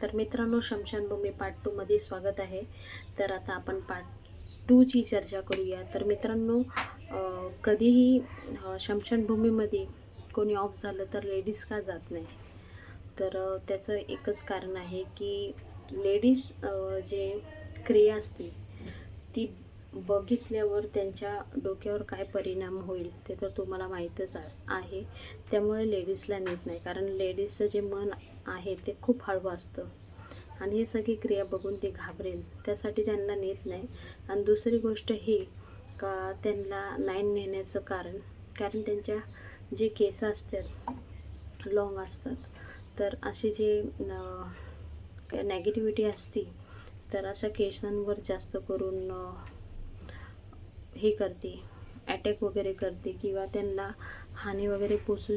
तर मित्रांनो शमशानभूमी पार्ट टूमध्ये स्वागत आहे. तर आता आपण पार्ट टूची चर्चा करूया. तर मित्रांनो कधीही शमशानभूमीमध्ये कोणी ऑफ झालं तर लेडीज का जात नाही? तर त्याचं एकच कारण आहे की लेडीज जे क्रिया असते ती बघितल्यावर त्यांच्या डोक्यावर काय परिणाम होईल ते तर तुम्हाला माहीतच आहे. त्यामुळे लेडीजला नेत नाही कारण लेडीजचं जे मन आहे ते खूप हळवं असतं. आणि हे सगळी क्रिया बघून ते घाबरेल त्यासाठी त्यांना नेत नाही. आणि दुसरी गोष्ट ही का त्यांना नाही नेण्याचं कारण कारण त्यांच्या जे केस असतात लॉंग असतात तर अशी जे नेगेटिव्हिटी असती तर अशा केसांवर जास्त करून हे करते अटॅक वगैरे करते किंवा त्यांना हानी वगैरे पोचू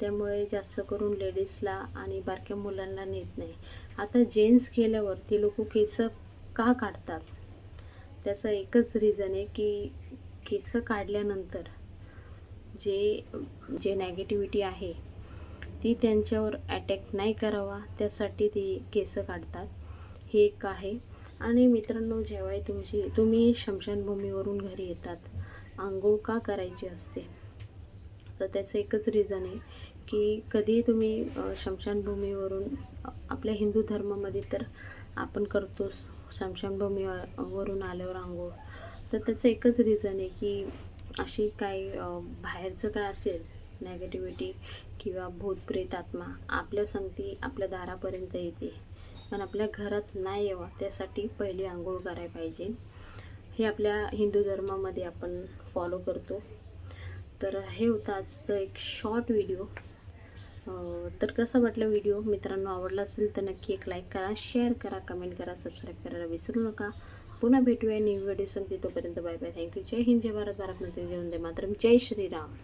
त्यामुळे जास्त करून लेडीजला आणि बारक्या मुलांना नेत नाही. आता जेन्ट्स गेल्यावर ते लोक केस का काढतात? त्याचं एकच रिझन आहे की केस काढल्यानंतर जे जे नॅगेटिव्हिटी आहे ती त्यांच्यावर अटॅक नाही करावा त्यासाठी ते केस काढतात. हे एक आहे. आणि मित्रांनो जेव्हाही तुमची तुम्ही शमशानभूमीवरून घरी येतात आंघोळ का करायची असते? तर त्याचं एकच रिझन आहे की कधी तुम्ही शमशानभूमीवरून आपल्या हिंदू धर्मामध्ये तर आपण करतोच शमशानभूमीवरून वरून आल्यावर आंघोळ. तर त्याचं एकच रिझन आहे की अशी काही बाहेरचं काय असेल नेगेटिव्हिटी किंवा भूतप्रेत आत्मा आपल्या संगती आपल्या दारापर्यंत येते. पण आपल्या घरात नाही यावं त्यासाठी पहिली आंघोळ करायला पाहिजे. हे आपल्या हिंदू धर्मामध्ये आपण फॉलो करतो. तर हे होतं आजचं एक शॉर्ट व्हिडिओ तर कसं वाटलं व्हिडिओ मित्रांनो आवडला असेल तर नक्की एक लाईक करा शेअर करा कमेंट करा सबस्क्राईब करायला विसरू नका. पुन्हा भेटूया न्यू व्हिडिओ सांगते तोपर्यंत बाय बाय थँक्यू जय हिंद जय भारत. भारत माते जय वंदे मातरम. जय श्रीराम.